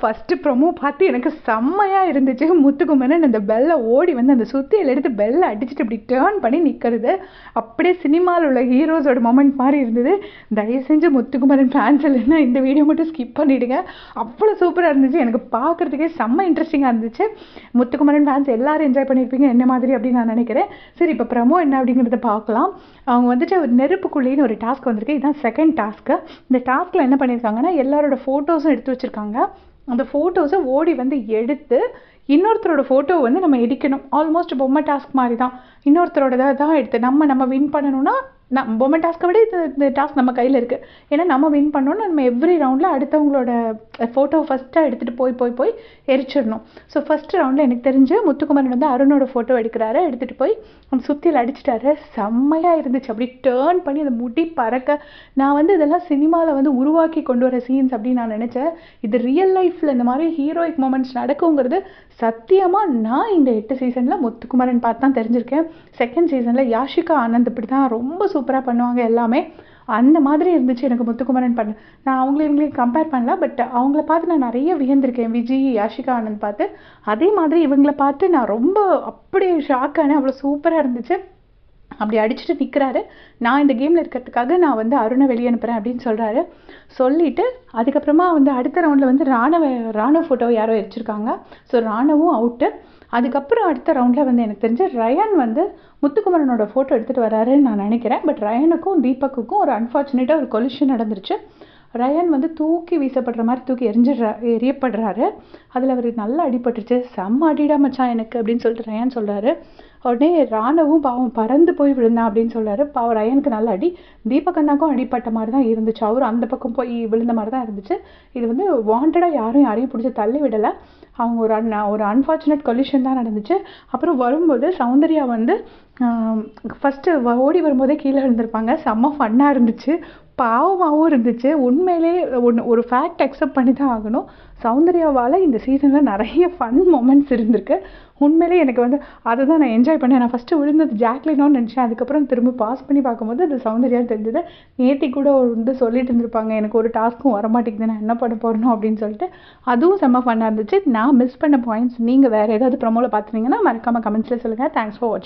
First promo பார்த்து எனக்கு செம்மையாக இருந்துச்சு. முத்துக்குமரன் அந்த பெல்லை ஓடி வந்து அந்த சுத்தியில் எடுத்து பெல்லை அடிச்சுட்டு இப்படி டேர்ன் பண்ணி நிற்கிறது அப்படியே சினிமாவில் உள்ள ஹீரோஸோட மொமெண்ட் மாதிரி இருந்தது. தயவு செஞ்சு முத்துக்குமரன் ஃபேன்ஸ் இல்லைன்னா இந்த வீடியோ மட்டும் ஸ்கிப் பண்ணிவிடுங்க அவ்வளோ சூப்பராக இருந்துச்சு. எனக்கு பார்க்குறதுக்கே செம்ம இன்ட்ரெஸ்டிங்காக இருந்துச்சு. முத்துக்குமரன் ஃபேன்ஸ் எல்லோரும் என்ஜாய் பண்ணியிருப்பீங்க என்ன மாதிரி அப்படின்னு நான் நினைக்கிறேன். சரி இப்போ ப்ரமோ என்ன அப்படிங்கிறத பார்க்கலாம். அவங்க வந்துட்டு ஒரு நெருப்புக்குள்ளேன்னு ஒரு டாஸ்க் வந்திருக்கு. இதுதான் செகண்ட் டாஸ்க்கு இந்த டாஸ்கில் என்ன பண்ணியிருக்காங்கன்னா எல்லாரோட ஃபோட்டோஸும் எடுத்து வச்சுருக்காங்க. அந்த ஃபோட்டோஸை ஓடி வந்து எடுத்து இன்னொருத்தரோட ஃபோட்டோ வந்து நம்ம எடுக்கணும். ஆல்மோஸ்ட் பொம்மை டாஸ்க் மாதிரி தான் இன்னொருத்தரோட தான் எடுத்து நம்ம நம்ம வின் பண்ணணும்னா நான் பொம்மை டாஸ்க்கை விட இது இந்த டாஸ்க் நம்ம கையில் இருக்குது ஏன்னா நம்ம வின் பண்ணோன்னா நம்ம எவ்ரி ரவுண்டில் அடுத்தவங்களோட ஃபோட்டோ ஃபஸ்ட்டாக எடுத்துகிட்டு போய் போய் போய் எரிச்சிடணும். ஸோ ஃபஸ்ட் ரவுண்டில் எனக்கு தெரிஞ்சு முத்துக்குமரன் வந்து அருணோட ஃபோட்டோ எடுக்கிறாரு. எடுத்துகிட்டு போய் அவன் சுற்றியில் அடிச்சிட்டாரு. செம்மையாக இருந்துச்சு. அப்படி டேர்ன் பண்ணி அதை முடி பறக்க. நான் வந்து இதெல்லாம் சினிமாவில் வந்து உருவாக்கி கொண்டு வர சீன்ஸ் அப்படின்னு நான் நினச்சேன். இது ரியல் லைஃப்பில் இந்த மாதிரி ஹீரோயிக் மூமெண்ட்ஸ் நடக்குங்கிறது சத்தியமாக நான் இந்த எட்டு சீசனில் முத்துக்குமரன் பார்த்து தான் தெரிஞ்சிருக்கேன். செகண்ட் சீசனில் யாஷிகா ஆனந்த் இப்படி தான் ரொம்ப சூப்பராக பண்ணுவாங்க எல்லாமே. அந்த மாதிரி இருந்துச்சு எனக்கு முத்துக்குமரன் பண்ண நான் அவங்கள இவங்களையும் கம்பேர் பண்ணல பட் அவங்கள பார்த்து நான் நிறைய வியந்திருக்கேன். விஜய் யாஷிகா ஆனந்த் பார்த்து. அதே மாதிரி இவங்கள பார்த்து நான் ரொம்ப அப்படியே ஷாக்கானேன் அவ்வளோ சூப்பராக இருந்துச்சு. அப்படி அடிச்சுட்டு நிற்கிறாரு நான் இந்த கேமில் இருக்கிறதுக்காக நான் வந்து அருணை வெளியே அனுப்புகிறேன் அப்படின்னு சொல்கிறாரு சொல்லிவிட்டு அதுக்கப்புறமா வந்து அடுத்த ரவுண்டில் வந்து ராணுவ ராணுவ ஃபோட்டோ யாரோ எரிச்சிருக்காங்க ஸோ ராணுவும் அவுட்டு அதுக்கப்புறம் அடுத்த ரவுண்டில் வந்து எனக்கு தெரிஞ்ச ரயன் வந்து முத்துக்குமரனோட ஃபோட்டோ எடுத்துகிட்டு வராருன்னு நான் நினைக்கிறேன். பட் ரயனுக்கும் தீபக்குக்கும் ஒரு அன்ஃபார்ச்சுனேட்டாக ஒரு கொலிஷன் நடந்துருச்சு. ரயன் வந்து தூக்கி வீசப்படுற மாதிரி தூக்கி எரிஞ்சிடுறா எரியப்படுறாரு. அதில் அவர் நல்லா அடிபட்டுருச்சு. செம்ம அடிடா மச்சான் எனக்கு அப்படின்னு சொல்லிட்டு ரயன் சொல்கிறாரு உடனே ராணவும் பாவம் பறந்து போய் விழுந்தான் அப்படின்னு சொல்கிறாரு பாவம் ரயனுக்கு நல்ல அடி. தீபகண்ணாக்கும் அடிப்பட்ட மாதிரி தான் இருந்துச்சு. அவரும் அந்த பக்கம் போய் விழுந்த மாதிரி தான் இருந்துச்சு. இது வந்து வாண்டடாக யாரும் யாரையும் பிடிச்சி தள்ளி விடலை. அவங்க ஒரு அன் ஒரு அன்ஃபார்ச்சுனேட் கொலிஷன் தான் நடந்துச்சு. அப்புறம் வரும்போது சௌந்தர்யா வந்து ஃபஸ்ட்டு ஓடி வரும்போதே கீழே இருந்திருப்பாங்க செம்ம ஃபன்னாக இருந்துச்சு. பாவமாகவும் இருந்துச்சு. உண்மையிலே ஒன்று ஒரு ஃபேக்ட் அக்செப்ட் பண்ணி தான் ஆகணும். சௌந்தர்யாவால் இந்த சீசனில் நிறைய ஃபன் மொமெண்ட்ஸ் இருந்திருக்கு. உண்மையிலே எனக்கு வந்து அதை தான் நான் என்ஜாய் பண்ணேன். நான் ஃபஸ்ட்டு விழுந்தது ஜாக்லினோன்னு நினச்சேன். அதுக்கப்புறம் திரும்ப பாஸ் பண்ணி பார்க்கும்போது அது சௌந்தர்யா தெரிஞ்சது. நேத்தி கூட வந்து சொல்லிட்டு இருந்திருப்பாங்க எனக்கு ஒரு டாஸ்க்கும் வரமாட்டேங்குது. நான் என்ன பண்ண போகிறணும் அப்படின்னு சொல்லிட்டு. அதுவும் செம்ம ஃபன்னாக இருந்துச்சு. நான் மிஸ் பண்ண பாயிண்ட்ஸ் நீங்கள் வேறு ஏதாவது ப்ரமோவில் பார்த்துருந்தீங்கன்னா மறக்காமல் கமெண்ட்ஸில் சொல்லுங்கள் தேங்க்ஸ் ஃபார் வாட்சிங்